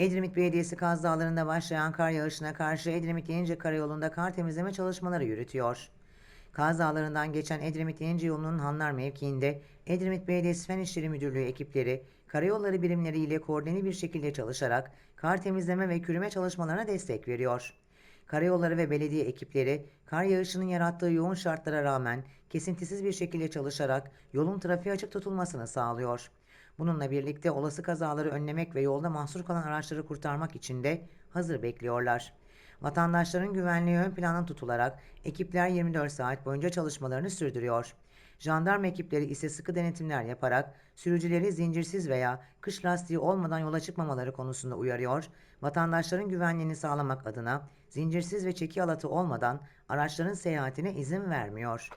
Edremit Belediyesi Kaz Dağları'nda başlayan kar yağışına karşı Edremit Yenice Karayolu'nda kar temizleme çalışmaları yürütüyor. Kaz Dağları'ndan geçen Edremit Yenice yolunun Hanlar mevkiinde Edremit Belediyesi Fen İşleri Müdürlüğü ekipleri karayolları birimleri ile koordineli bir şekilde çalışarak kar temizleme ve kürüme çalışmalarına destek veriyor. Karayolları ve belediye ekipleri kar yağışının yarattığı yoğun şartlara rağmen kesintisiz bir şekilde çalışarak yolun trafiğe açık tutulmasını sağlıyor. Bununla birlikte olası kazaları önlemek ve yolda mahsur kalan araçları kurtarmak için de hazır bekliyorlar. Vatandaşların güvenliği ön plana tutularak ekipler 24 saat boyunca çalışmalarını sürdürüyor. Jandarma ekipleri ise sıkı denetimler yaparak sürücüleri zincirsiz veya kış lastiği olmadan yola çıkmamaları konusunda uyarıyor. Vatandaşların güvenliğini sağlamak adına zincirsiz ve çeki alatı olmadan araçların seyahatine izin vermiyor.